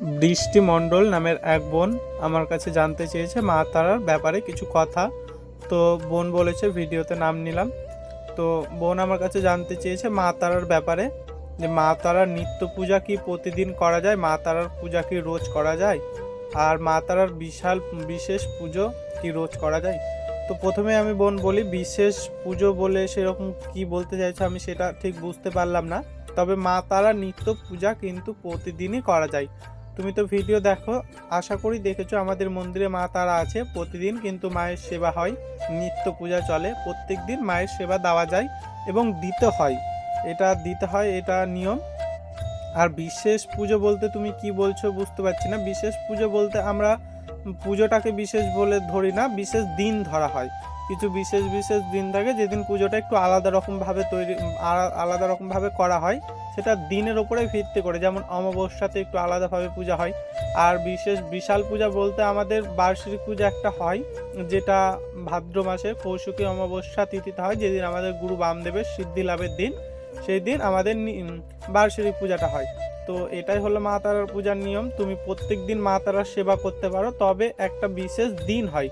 বৃষ্টি মণ্ডল নামের এক বোন আমার কাছে জানতে চেয়েছে। মা তারার ব্যাপারে কিছু কথা। তো বোন বলেছে, ভিডিওতে নাম নিলাম। তো বোন আমার কাছে জানতে চেয়েছে, মা তারার ব্যাপারে, যে মা তারার নিত্য পূজা কি প্রতিদিন করা যায়? মা তারার পূজা কি রোজ করা যায়? আর মা তারার বিশাল, বিশেষ পুজো কি রোজ করা যায়? তো প্রথমে আমি বোন বলি, বিশেষ পুজো বলে সেরকম কি বলতে চাইছে আমি সেটা ঠিক বুঝতে পারলাম না। তবে মা তারা নিত্য পূজা কিন্তু প্রতিদিনই করা যায়। তুমি তো ভিডিও দেখো। আশা করি দেখেছ আমাদের মন্দিরে মা তারা আছে প্রতিদিন, কিন্তু মায়ের সেবা হয়, নিত্য পূজা চলে প্রত্যেক দিন মায়ের সেবা দেওয়া যায় এবং দিতে হয়। এটা দিতে হয়, এটা নিয়ম। আর বিশেষ পুজো বলতে তুমি কি বলছো বুঝতে পারছি না। বিশেষ পুজো বলতে আমরা পুজোটাকে বিশেষ বলে ধরি না, বিশেষ দিন ধরা হয়। কিছু বিশেষ বিশেষ দিন থাকে যেদিন পুজোটা একটু আলাদা রকমভাবে তৈরি আলা- আলাদা রকমভাবে করা হয়। সেটা দিনের ওপরে ভিত্তি করে, যেমন অমাবস্যাতে একটু আলাদাভাবে পূজা হয়। আর বিশেষ বিশাল পূজা বলতে আমাদের বার্ষিক পূজা একটা হয়, যেটা ভাদ্র মাসে কৌশুকী অমাবস্যা তিথিতে হয়, যেদিন আমাদের গুরু বামদেবের সিদ্ধি লাভের দিন। সেই দিন আমাদের বার্ষিক পূজাটা হয়। তো এটাই হলো মা তারার পূজার নিয়ম। তুমি প্রত্যেক দিন মা তারার সেবা করতে পারো, তবে একটা বিশেষ দিন হয়।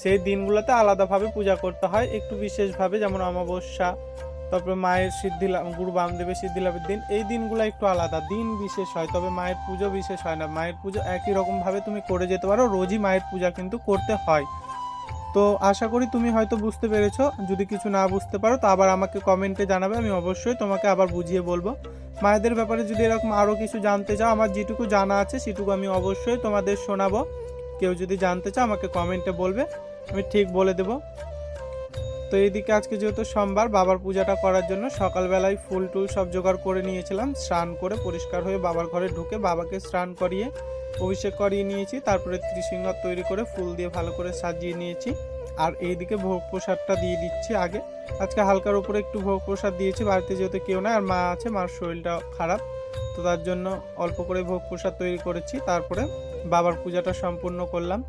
সেই দিনগুলোতে আলাদাভাবে পূজা করতে হয়, একটু বিশেষভাবে যেমন অমাবস্যা, তারপরে মায়ের সিদ্ধি লাভ গুরু বামদেবের সিদ্ধি লাভের দিন, এই দিনগুলো একটু আলাদা। দিন বিশেষ হয়, তবে মায়ের পুজো বিশেষ হয় না। মায়ের পুজো একই রকমভাবে তুমি করে যেতে পারো, রোজই মায়ের পূজা কিন্তু করতে হয়। তো আশা করি তুমি হয়তো বুঝতে পেরেছ, যদি কিছু না বুঝতে পারো, তো আবার আমাকে কমেন্টে জানাবে, আমি অবশ্যই তোমাকে আবার বুঝিয়ে বলব। মায়েদের ব্যাপারে যদি এরকম আরও কিছু জানতে চাও, আমার যেটুকু জানা আছে সেটুকু আমি অবশ্যই তোমাদের শোনাবো। কেউ যদি জানতে চাও, আমাকে কমেন্টে বলবে, আমি ঠিক বলে দেবো। তো এইদিকে আজকে যেহেতু সোমবার, বাবার পূজাটা করার জন্য সকালবেলায় ফুল টুল সব জোগাড় করে নিয়েছিলাম, স্নান করে পরিষ্কার হয়ে বাবার ঘরে ঢুকে বাবাকে স্নান করিয়ে, অভিষেক করিয়ে নিয়েছি, তারপরে ত্রিশৃঙ্গার তৈরি করে ফুল দিয়ে ভালো করে সাজিয়ে নিয়েছি। আর এইদিকে ভোগ প্রসাদটা দিয়ে দিচ্ছি আগে। আজকে হালকার উপরে একটু ভোগ প্রসাদ দিয়েছি, বাড়িতে যেহেতু কেউ নাই আর মা আছে, মার শরীরটা খারাপ, তো তার জন্য অল্প করে ভোগ প্রসাদ তৈরি করেছি। তারপরে বাবার পূজাটা সম্পূর্ণ করলাম।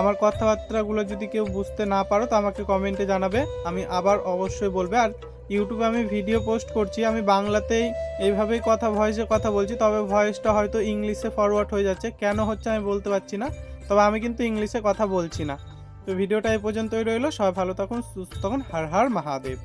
আমার কথাবার্তাগুলো যদি কেউ বুঝতে না পারো, তো আমাকে কমেন্টে জানাবে। আমি আবার অবশ্যই বলবে। আর ইউটিউবে আমি ভিডিও পোস্ট করছি, আমি বাংলাতেই এইভাবেই কথা, ভয়েসে কথা বলছি, তবে ভয়েসটা হয়তো ইংলিশে ফরওয়ার্ড হয়ে যাচ্ছে। কেন হচ্ছে আমি বলতে পারছি না, তবে আমি কিন্তু ইংলিশে কথা বলছি না। তো ভিডিওটা এই পর্যন্তই রইল। সবাই ভালো থাকুন সুস্থ থাকুন। হার হার মহাদেব।